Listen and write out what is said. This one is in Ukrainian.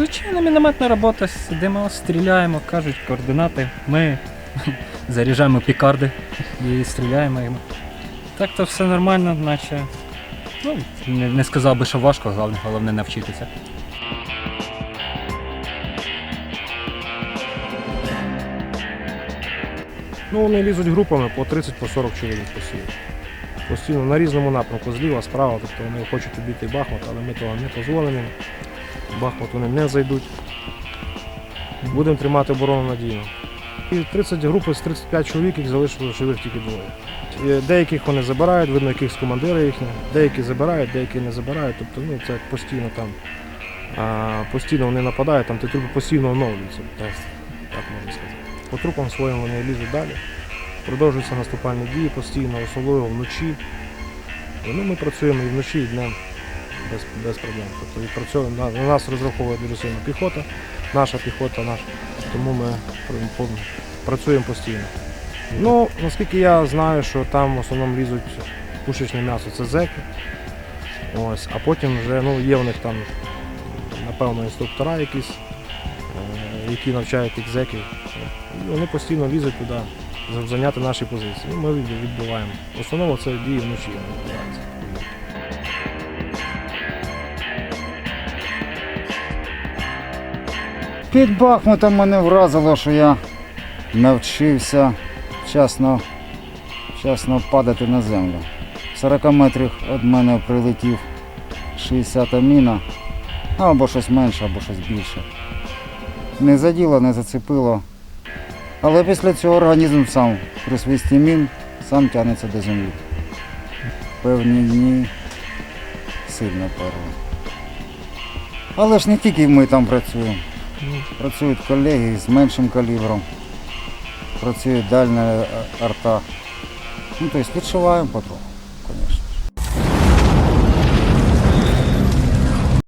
Звичайно, мінометна робота, сидимо, стріляємо, кажуть координати. Ми заряджаємо пікарди і стріляємо їм. Так то все нормально, наче. Ну, не, не сказав би, що важко, головне, головне навчитися. Ну, вони лізуть групами по 30 по 40 чоловік постійно. Постійно на різному напрямку, зліва, справа, тобто вони хочуть обійти Бахмут, але ми того не дозволимо. Бахмут вони не зайдуть. Будемо тримати оборону надійно. І 30 групи з 35 чоловік, їх залишилося живих тільки двоє. Деяких вони забирають, видно, яких з командира їхні, деякі забирають, деякі не забирають. Тобто ну, це постійно там а, постійно вони нападають, там ті трупи постійно оновлюються. Так, можна сказати. По трупам своїм вони лізуть далі. Продовжуються наступальні дії постійно, особливо вночі. Ну, ми працюємо і вночі, і днем без, без проблем. Тобто відпрацьовуємо, на, на нас розраховує дуже сильно піхота, наша піхота, наша. Тому ми працюємо постійно. Ну, наскільки я знаю, що там в основному лізуть пушечне м'ясо, це зеки. Ось, а потім вже ну, є у них там, напевно, інструктора якісь, е, які навчають тих зеків. І вони постійно лізуть туди, щоб зайняти наші позиції. І ми від- відбиваємо. В основному це дії вночі відбуваються. Під Бахмутом мене вразило, що я навчився вчасно, вчасно падати на землю. 40 метрів від мене прилетів 60 міна, ну, або щось менше, або щось більше. Не заділо, не зацепило. Але після цього організм сам при свисті мін сам тягнеться до землі. Певні дні сильно перли. Але ж не тільки ми там працюємо. Працюють колеги з меншим калібром, працює дальня арта. Ну, тобто відшиваємо потроху.